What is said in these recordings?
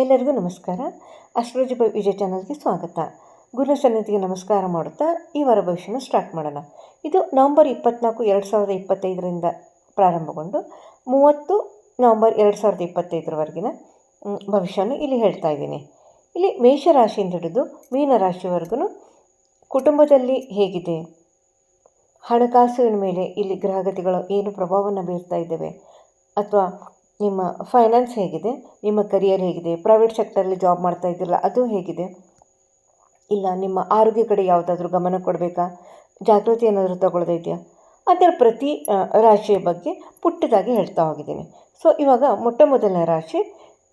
ಎಲ್ಲರಿಗೂ ನಮಸ್ಕಾರ. Astrology by ವಿಜಯ ಚಾನಲ್ಗೆ ಸ್ವಾಗತ. ಗುರು ಸನ್ನಿಧಿಗೆ ನಮಸ್ಕಾರ ಮಾಡುತ್ತಾ ಈ ವಾರ ಭವಿಷ್ಯನ ಸ್ಟಾರ್ಟ್ ಮಾಡೋಣ. ಇದು ನವಂಬರ್ ಇಪ್ಪತ್ನಾಲ್ಕು ಎರಡು ಸಾವಿರದ ಇಪ್ಪತ್ತೈದರಿಂದ ಪ್ರಾರಂಭಗೊಂಡು ಮೂವತ್ತು ನವಂಬರ್ ಎರಡು ಸಾವಿರದ ಇಪ್ಪತ್ತೈದರವರೆಗಿನ ಭವಿಷ್ಯನ ಇಲ್ಲಿ ಹೇಳ್ತಾ ಇದ್ದೀನಿ. ಇಲ್ಲಿ ಮೇಷರಾಶಿಯಿಂದ ಹಿಡಿದು ಮೀನರಾಶಿವರೆಗೂ ಕುಟುಂಬದಲ್ಲಿ ಹೇಗಿದೆ? ಹಣಕಾಸಿನ ಮೇಲೆ ಇಲ್ಲಿ ಗ್ರಹಗತಿಗಳು ಏನು ಪ್ರಭಾವವನ್ನು ಬೀರ್ತಾ ಇದ್ದಾವೆ? ಅಥವಾ ನಿಮ್ಮ ಫೈನಾನ್ಸ್ ಹೇಗಿದೆ, ನಿಮ್ಮ ಕರಿಯರ್ ಹೇಗಿದೆ ಪ್ರೈವೇಟ್ ಸೆಕ್ಟರಲ್ಲಿ ಜಾಬ್ ಮಾಡ್ತಾ ಇದ್ದೀರಲ್ಲ, ಅದು ಹೇಗಿದೆ? ಇಲ್ಲ, ನಿಮ್ಮ ಆರೋಗ್ಯ ಕಡೆ ಯಾವುದಾದ್ರೂ ಗಮನ ಕೊಡಬೇಕಾ? ಜಾಗೃತಿ ಏನಾದರೂ ತಗೊಳ್ಳೋದೇ ಇದೆಯಾ ಅದರ ಪ್ರತಿ ರಾಶಿಯ ಬಗ್ಗೆ ಪುಟ್ಟದಾಗಿ ಹೇಳ್ತಾ ಹೋಗಿದ್ದೀನಿ. ಸೊ ಇವಾಗ ಮೊಟ್ಟ ಮೊದಲನೇ ರಾಶಿ,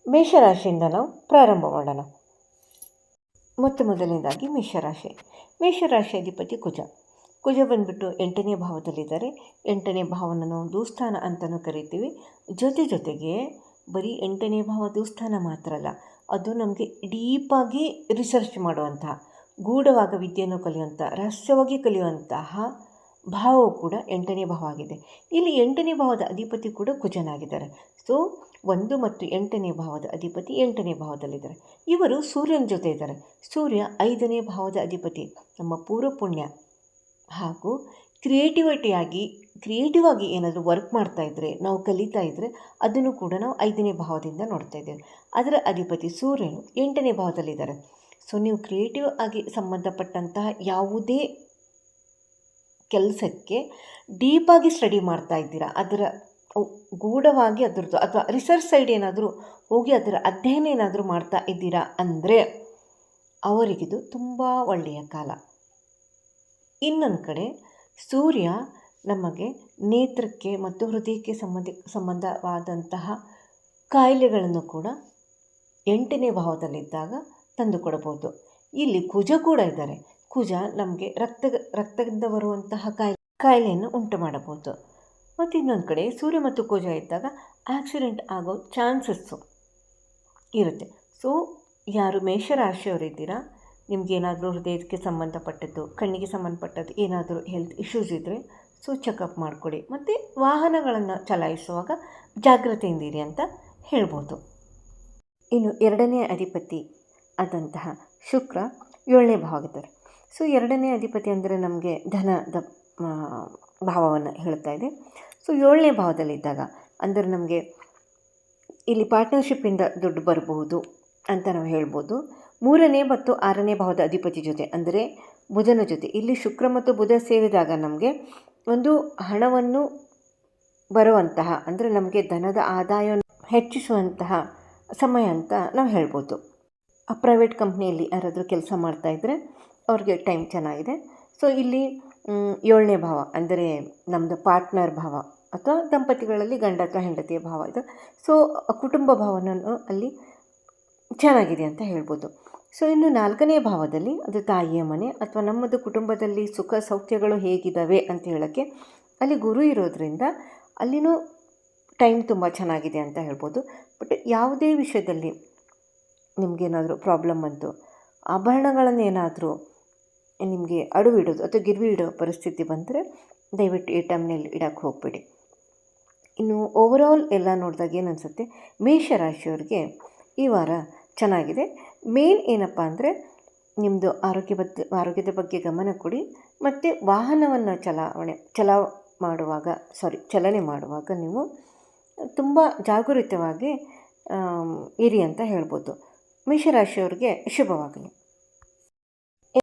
ಮೇಷರಾಶಿಯಿಂದ ನಾವು ಪ್ರಾರಂಭ ಮಾಡೋಣ. ಮೊತ್ತ ಮೊದಲನೇದಾಗಿ ಮೇಷರಾಶಿ. ಮೇಷರಾಶಿ ಅಧಿಪತಿ ಕುಜ. ಕುಜ ಬಂದುಬಿಟ್ಟು ಎಂಟನೇ ಭಾವದಲ್ಲಿದ್ದಾರೆ. ಎಂಟನೇ ಭಾವನ ನಾವು ದೂಸ್ಥಾನ ಅಂತಲೂ ಕರಿತೀವಿ. ಜೊತೆ ಜೊತೆಗೆ ಬರೀ ಎಂಟನೇ ಭಾವ ದೂಸ್ಥಾನ ಮಾತ್ರ ಅಲ್ಲ, ಅದು ನಮಗೆ ಡೀಪಾಗಿ ರಿಸರ್ಚ್ ಮಾಡುವಂತಹ ಗೂಢವಾಗ ವಿದ್ಯೆಯನ್ನು ಕಲಿಯುವಂಥ, ರಹಸ್ಯವಾಗಿ ಕಲಿಯುವಂತಹ ಭಾವವು ಕೂಡ ಎಂಟನೇ ಭಾವ ಆಗಿದೆ. ಇಲ್ಲಿ ಎಂಟನೇ ಭಾವದ ಅಧಿಪತಿ ಕೂಡ ಕುಜನಾಗಿದ್ದಾರೆ. ಸೊ ಒಂದು ಮತ್ತು ಎಂಟನೇ ಭಾವದ ಅಧಿಪತಿ ಎಂಟನೇ ಭಾವದಲ್ಲಿದ್ದಾರೆ. ಇವರು ಸೂರ್ಯನ ಜೊತೆ ಇದ್ದಾರೆ. ಸೂರ್ಯ ಐದನೇ ಭಾವದ ಅಧಿಪತಿ. ನಮ್ಮ ಪೂರ್ವ ಪುಣ್ಯ ಹಾಗೂ ಕ್ರಿಯೇಟಿವಿಟಿಯಾಗಿ ಕ್ರಿಯೇಟಿವ್ ಆಗಿ ಏನಾದರೂ ವರ್ಕ್ ಮಾಡ್ತಾ ಇದ್ದರೆ ನಾವು ಕಲಿತಾ ಇದ್ದರೆ ಅದನ್ನು ಕೂಡ ನಾವು ಐದನೇ ಭಾವದಿಂದ ನೋಡ್ತಾ ಇದ್ದೇವೆ. ಅದರ ಅಧಿಪತಿ ಸೂರ್ಯನು ಎಂಟನೇ ಭಾವದಲ್ಲಿದ್ದಾರೆ. ಸೊ ನೀವು ಕ್ರಿಯೇಟಿವ್ ಆಗಿ ಸಂಬಂಧಪಟ್ಟಂತಹ ಯಾವುದೇ ಕೆಲಸಕ್ಕೆ ಡೀಪಾಗಿ ಸ್ಟಡಿ ಮಾಡ್ತಾ ಇದ್ದೀರಾ, ಅದರ ಗೂಢವಾಗಿ ಅದರದ್ದು ಅಥವಾ ರಿಸರ್ಚ್ ಸೈಡ್ ಏನಾದರೂ ಹೋಗಿ ಅದರ ಅಧ್ಯಯನ ಏನಾದರೂ ಮಾಡ್ತಾ ಇದ್ದೀರಾ ಅಂದರೆ ಅವರಿಗಿದು ತುಂಬ ಒಳ್ಳೆಯ ಕಾಲ. ಇನ್ನೊಂದು ಕಡೆ ಸೂರ್ಯ ನಮಗೆ ನೇತ್ರಕ್ಕೆ ಮತ್ತು ಹೃದಯಕ್ಕೆ ಸಂಬಂಧಿ, ಸಂಬಂಧವಾದಂತಹ ಕಾಯಿಲೆಗಳನ್ನು ಕೂಡ ಎಂಟನೇ ಭಾವದಲ್ಲಿದ್ದಾಗ ತಂದುಕೊಡಬಹುದು ಇಲ್ಲಿ ಕುಜ ಕೂಡ ಇದ್ದಾರೆ. ಕುಜ ನಮಗೆ ರಕ್ತ, ರಕ್ತದಿಂದ ಬರುವಂತಹ ಕಾಯಿ ಕಾಯಿಲೆಯನ್ನು ಉಂಟು ಮಾಡಬಹುದು. ಮತ್ತು ಇನ್ನೊಂದು ಕಡೆ ಸೂರ್ಯ ಮತ್ತು ಕುಜ ಇದ್ದಾಗ ಆಕ್ಸಿಡೆಂಟ್ ಆಗೋ ಚಾನ್ಸಸ್ಸು ಇರುತ್ತೆ. ಸೊ ಯಾರು ಮೇಷರಾಶಿಯವರಿದ್ದೀರಾ ನಿಮಗೇನಾದರೂ ಹೃದಯಕ್ಕೆ ಸಂಬಂಧಪಟ್ಟದ್ದು, ಕಣ್ಣಿಗೆ ಸಂಬಂಧಪಟ್ಟದ್ದು ಏನಾದರೂ ಹೆಲ್ತ್ ಇಶ್ಯೂಸ್ ಇದ್ದರೆ ಸೊ ಚೆಕಪ್ ಮಾಡಿಕೊಡಿ. ಮತ್ತು ವಾಹನಗಳನ್ನು ಚಲಾಯಿಸುವಾಗ ಜಾಗ್ರತೆಯಿಂದಿರಿ ಅಂತ ಹೇಳ್ಬೋದು. ಇನ್ನು ಎರಡನೇ ಅಧಿಪತಿ ಆದಂತಹ ಶುಕ್ರ ಏಳನೇ ಭಾವಗಿದ್ದಾರೆ ಸೊ ಎರಡನೇ ಅಧಿಪತಿ ಅಂದರೆ ನಮಗೆ ಧನದ ಭಾವವನ್ನು ಹೇಳ್ತಾ ಇದೆ. ಸೊ ಏಳನೇ ಭಾವದಲ್ಲಿದ್ದಾಗ ಅಂದರೆ ನಮಗೆ ಇಲ್ಲಿ ಪಾರ್ಟ್ನರ್ಶಿಪ್ಪಿಂದ ದುಡ್ಡು ಬರಬಹುದು ಅಂತ ನಾವು ಹೇಳ್ಬೋದು. ಮೂರನೇ ಮತ್ತು ಆರನೇ ಭಾವದ ಅಧಿಪತಿ ಜೊತೆ, ಅಂದರೆ ಬುಧನ ಜೊತೆ. ಇಲ್ಲಿ ಶುಕ್ರ ಮತ್ತು ಬುಧ ಸೇರಿದಾಗ ನಮಗೆ ಒಂದು ಹಣವನ್ನು ಬರುವಂತಹ, ಅಂದರೆ ನಮಗೆ ಧನದ ಆದಾಯವನ್ನು ಹೆಚ್ಚಿಸುವಂತಹ ಸಮಯ ಅಂತ ನಾವು ಹೇಳ್ಬೋದು. ಆ ಪ್ರೈವೇಟ್ ಕಂಪ್ನಿಯಲ್ಲಿ ಯಾರಾದರೂ ಕೆಲಸ ಮಾಡ್ತಾಯಿದ್ರೆ ಅವ್ರಿಗೆ ಟೈಮ್ ಚೆನ್ನಾಗಿದೆ. ಸೊ ಇಲ್ಲಿ ಏಳನೇ ಭಾವ, ಅಂದರೆ ನಮ್ಮದು ಪಾರ್ಟ್ನರ್ ಭಾವ, ಅಥವಾ ದಂಪತಿಗಳಲ್ಲಿ ಗಂಡ ಅಥವಾ ಹೆಂಡತಿಯ ಭಾವ ಇದು. ಸೊ ಕುಟುಂಬ ಭಾವನನ್ನು ಅಲ್ಲಿ ಚೆನ್ನಾಗಿದೆ ಅಂತ ಹೇಳ್ಬೋದು. ಸೊ ಇನ್ನು ನಾಲ್ಕನೇ ಭಾವದಲ್ಲಿ ಅದು ತಾಯಿಯ ಮನೆ ಅಥವಾ ನಮ್ಮದು ಕುಟುಂಬದಲ್ಲಿ ಸುಖ ಸೌಖ್ಯಗಳು ಹೇಗಿದ್ದಾವೆ ಅಂತ ಹೇಳೋಕ್ಕೆ ಅಲ್ಲಿ ಗುರು ಇರೋದ್ರಿಂದ ಅಲ್ಲಿನೂ ಟೈಮ್ ತುಂಬ ಚೆನ್ನಾಗಿದೆ ಅಂತ ಹೇಳ್ಬೋದು. ಬಟ್ ಯಾವುದೇ ವಿಷಯದಲ್ಲಿ ನಿಮಗೇನಾದರೂ ಪ್ರಾಬ್ಲಮ್ ಬಂತು ಆಭರಣಗಳನ್ನೇನಾದರೂ ನಿಮಗೆ ಅಡುವಿಡೋದು ಅಥವಾ ಗಿರ್ವಿ ಇಡೋ ಪರಿಸ್ಥಿತಿ ಬಂದರೆ ದಯವಿಟ್ಟು ಈ ಟೈಮ್ನಲ್ಲಿ ಇಡೋಕ್ಕೆ ಹೋಗಬೇಡಿ. ಇನ್ನು ಓವರಾಲ್ ಎಲ್ಲ ನೋಡಿದಾಗ ಏನು ಅನಿಸುತ್ತೆ, ಮೇಷರಾಶಿಯವ್ರಿಗೆ ಈ ವಾರ ಚೆನ್ನಾಗಿದೆ. ಮೇನ್ ಏನಪ್ಪ ಅಂದರೆ ನಿಮ್ಮದು ಆರೋಗ್ಯ ಬಗ್ಗೆ ಆರೋಗ್ಯದ ಬಗ್ಗೆ ಗಮನ ಕೊಡಿ. ಮತ್ತು ವಾಹನವನ್ನು ಚಲಾವಣೆ, ಚಲಾ ಮಾಡುವಾಗ ಸಾರಿ ಚಲನೆ ಮಾಡುವಾಗ ನೀವು ತುಂಬ ಜಾಗರೂಕವಾಗಿ ಇರಿ ಅಂತ ಹೇಳ್ಬೋದು. ಮೇಷರಾಶಿಯವ್ರಿಗೆ ಶುಭವಾಗಲಿ.